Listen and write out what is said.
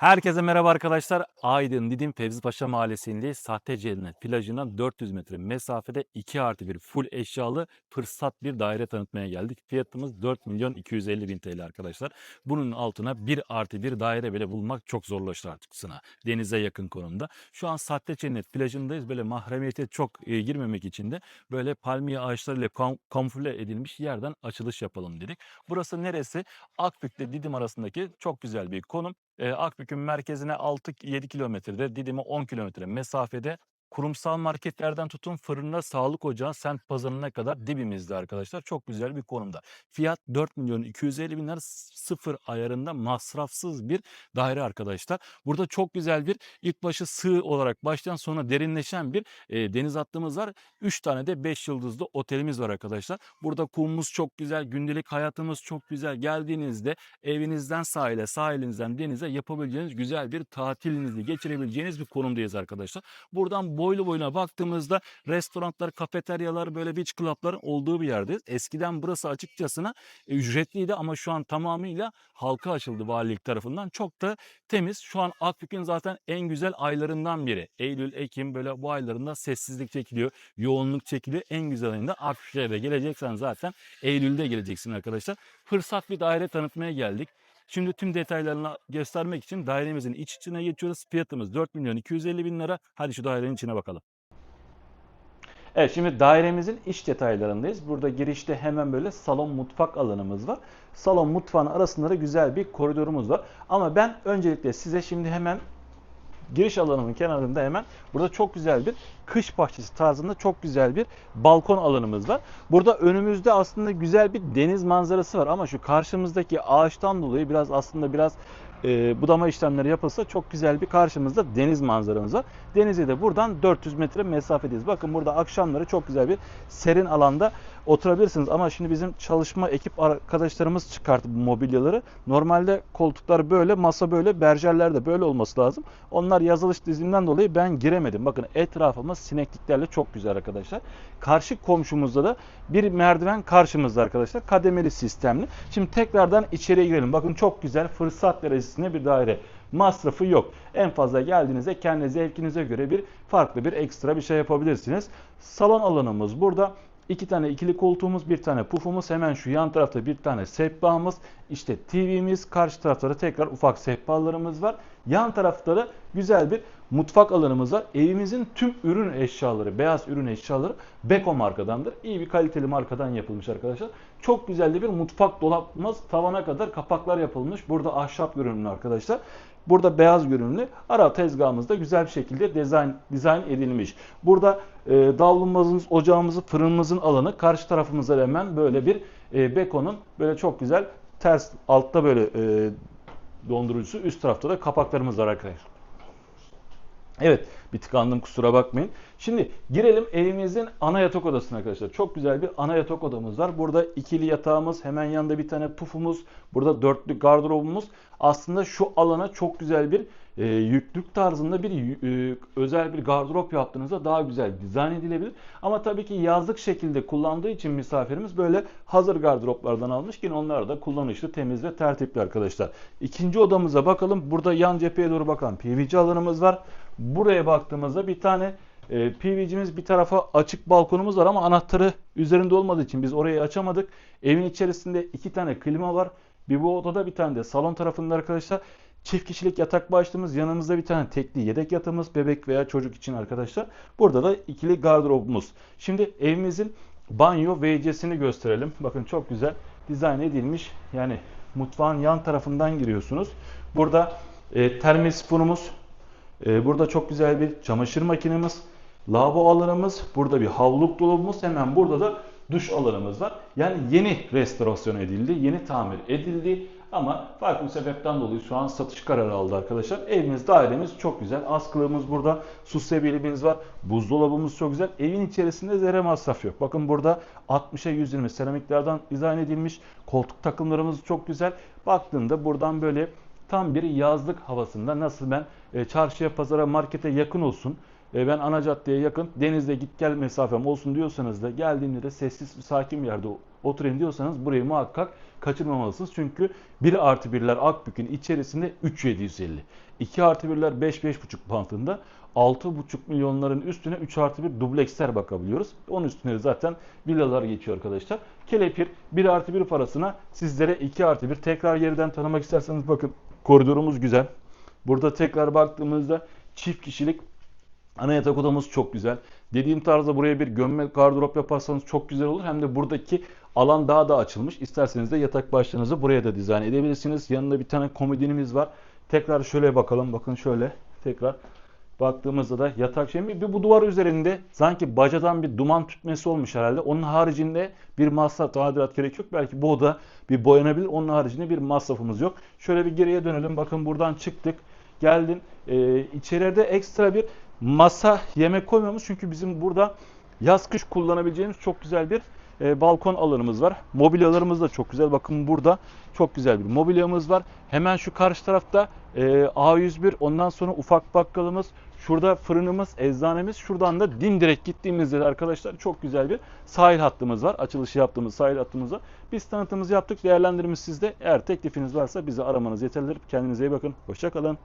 Herkese merhaba arkadaşlar. Aydın Didim Fevzi Paşa Mahallesi'nde Sahte Cennet plajından 400 metre mesafede 2 artı bir full eşyalı fırsat bir daire tanıtmaya geldik. Fiyatımız 4 milyon 250 bin TL arkadaşlar. Bunun altına 1 artı bir daire bile bulmak çok zorlaştı artık sına. Denize yakın konumda. Şu an Sahte Cennet plajındayız. Böyle mahremiyete çok e, girmemek için de böyle palmiye ağaçlarıyla kam- kamufle edilmiş yerden açılış yapalım dedik. Burası neresi? Akbük ile Didim arasındaki çok güzel bir konum. Akbük'ün merkezine 6-7 kilometrede, Didim'e 10 kilometre mesafede kurumsal marketlerden tutun fırına, sağlık ocağı, semt pazarına kadar dibimizde arkadaşlar. Çok güzel bir konumda. Fiyat 4 milyon 250 bin lira sıfır ayarında masrafsız bir daire arkadaşlar. Burada çok güzel bir ilk başı sığ olarak başlayan sonra derinleşen bir eee, deniz hattımız var. 3 tane de 5 yıldızlı otelimiz var arkadaşlar. Burada kumumuz çok güzel, gündelik hayatımız çok güzel. Geldiğinizde evinizden sahile, sahilinizden denize yapabileceğiniz güzel bir tatilinizi geçirebileceğiniz bir konumdayız arkadaşlar. Buradan boylu boyuna baktığımızda restoranlar, kafeteryalar, böyle beach club'ların olduğu bir yerdeyiz. Eskiden burası açıkçasına e, ücretliydi ama şu an tamamıyla halka açıldı valilik tarafından. Çok da temiz. Şu an Akbük'ün zaten en güzel aylarından biri. Eylül, Ekim böyle bu aylarında sessizlik çekiliyor, yoğunluk çekiliyor. En güzel ayında Akbük'e geleceksen zaten Eylül'de geleceksin arkadaşlar. Fırsat bir daire tanıtmaya geldik. Şimdi tüm detaylarını göstermek için dairemizin iç içine geçiyoruz. Fiyatımız 4 milyon 250 bin lira. Hadi şu dairenin içine bakalım. Evet şimdi dairemizin iç detaylarındayız. Burada girişte hemen böyle salon mutfak alanımız var. Salon mutfağın arasında da güzel bir koridorumuz var. Ama ben öncelikle size şimdi hemen giriş alanımın kenarında hemen burada çok güzel bir kış bahçesi tarzında çok güzel bir balkon alanımız var. Burada önümüzde aslında güzel bir deniz manzarası var ama şu karşımızdaki ağaçtan dolayı biraz aslında biraz e, budama işlemleri yapılsa çok güzel bir karşımızda deniz manzaramız var. Denize de buradan 400 metre mesafedeyiz. Bakın burada akşamları çok güzel bir serin alanda oturabilirsiniz. Ama şimdi bizim çalışma ekip arkadaşlarımız çıkarttı bu mobilyaları. Normalde koltuklar böyle, masa böyle, berjerler de böyle olması lazım. Onlar yazılış diziminden dolayı ben giremedim. Bakın etrafımız sinekliklerle çok güzel arkadaşlar. Karşı komşumuzda da bir merdiven karşımızda arkadaşlar. Kademeli sistemli. Şimdi tekrardan içeriye girelim. Bakın çok güzel fırsat derecesinde bir daire. Masrafı yok. En fazla geldiğinizde kendi zevkinize göre bir farklı bir ekstra bir şey yapabilirsiniz. Salon alanımız burada. İki tane ikili koltuğumuz, bir tane pufumuz, hemen şu yan tarafta bir tane sehpamız, işte TV'miz, karşı tarafta da tekrar ufak sehpalarımız var. Yan tarafta da güzel bir mutfak alanımız var. Evimizin tüm ürün eşyaları, beyaz ürün eşyaları Beko markadandır. İyi bir kaliteli markadan yapılmış arkadaşlar. Çok güzel de bir mutfak dolabımız. Tavana kadar kapaklar yapılmış. Burada ahşap görünümlü arkadaşlar. Burada beyaz görünümlü. Ara tezgahımızda güzel bir şekilde dizayn, dizayn edilmiş. Burada e, davlumbazımız, ocağımızı, fırınımızın alanı. Karşı tarafımızda hemen böyle bir e, Beko'nun böyle çok güzel ters altta böyle e, dondurucusu. Üst tarafta da kapaklarımız var arkadaşlar. Evet bir tıkandım kusura bakmayın. Şimdi girelim evimizin ana yatak odasına arkadaşlar. Çok güzel bir ana yatak odamız var. Burada ikili yatağımız, hemen yanında bir tane pufumuz, burada dörtlü gardırobumuz. Aslında şu alana çok güzel bir e, yüklük tarzında bir e, özel bir gardırop yaptığınızda daha güzel dizayn edilebilir. Ama tabii ki yazlık şekilde kullandığı için misafirimiz böyle hazır gardıroplardan almış ki onlar da kullanışlı, temiz ve tertipli arkadaşlar. İkinci odamıza bakalım. Burada yan cepheye doğru bakan PVC alanımız var. Buraya baktığımızda bir tane e, PVC'miz bir tarafa açık balkonumuz var ama anahtarı üzerinde olmadığı için biz orayı açamadık. Evin içerisinde iki tane klima var. Bir bu odada bir tane de salon tarafında arkadaşlar. Çift kişilik yatak başlığımız, yanımızda bir tane tekli yedek yatağımız, bebek veya çocuk için arkadaşlar. Burada da ikili gardırobumuz. Şimdi evimizin banyo WC'sini gösterelim. Bakın çok güzel dizayn edilmiş. Yani mutfağın yan tarafından giriyorsunuz. Burada e, termosifonumuz, e, burada çok güzel bir çamaşır makinemiz, lavabo alanımız, burada bir havluk dolabımız, hemen burada da duş alanımız var. Yani yeni restorasyon edildi, yeni tamir edildi. Ama farklı bir sebepten dolayı şu an satış kararı aldı arkadaşlar. Evimiz, dairemiz çok güzel. Askılığımız burada. Su sebilimiz var. Buzdolabımız çok güzel. Evin içerisinde zerre masraf yok. Bakın burada 60'a 120 seramiklerden dizayn edilmiş. Koltuk takımlarımız çok güzel. Baktığımda buradan böyle tam bir yazlık havasında nasıl ben e, çarşıya, pazara, markete yakın olsun. E, ben ana caddeye yakın denizde git gel mesafem olsun diyorsanız da geldiğimde de sessiz sakin bir yerde oturayım diyorsanız burayı muhakkak kaçırmamalısınız. Çünkü 1 artı 1'ler Akbük'ün içerisinde 3750. 2 artı 1'ler 5-5,5 bantında 6,5 milyonların üstüne 3 artı 1 dubleksler bakabiliyoruz. Onun üstüne zaten villalar geçiyor arkadaşlar. Kelepir 1 artı 1 parasına sizlere 2 artı 1 tekrar yerden tanımak isterseniz bakın koridorumuz güzel. Burada tekrar baktığımızda çift kişilik ana yatak odamız çok güzel. Dediğim tarzda buraya bir gömme gardırop yaparsanız çok güzel olur. Hem de buradaki alan daha da açılmış. İsterseniz de yatak başlığınızı buraya da dizayn edebilirsiniz. Yanında bir tane komodinimiz var. Tekrar şöyle bakalım. Bakın şöyle tekrar baktığımızda da yatak şey bir bu duvar üzerinde sanki bacadan bir duman tütmesi olmuş herhalde. Onun haricinde bir masraf tadilat gerek yok. Belki bu oda bir boyanabilir. Onun haricinde bir masrafımız yok. Şöyle bir geriye dönelim. Bakın buradan çıktık. Geldin. Ee, içeride ekstra bir masa yemek koymuyoruz. Çünkü bizim burada yaz kış kullanabileceğimiz çok güzel bir e, balkon alanımız var. Mobilyalarımız da çok güzel. Bakın burada çok güzel bir mobilyamız var. Hemen şu karşı tarafta e, A101 ondan sonra ufak bakkalımız. Şurada fırınımız, eczanemiz. Şuradan da dimdirek gittiğimizde de arkadaşlar çok güzel bir sahil hattımız var. Açılışı yaptığımız sahil hattımız. Biz tanıtımımızı yaptık. Değerlendirimiz sizde. Eğer teklifiniz varsa bizi aramanız yeterlidir. Kendinize iyi bakın. Hoşçakalın.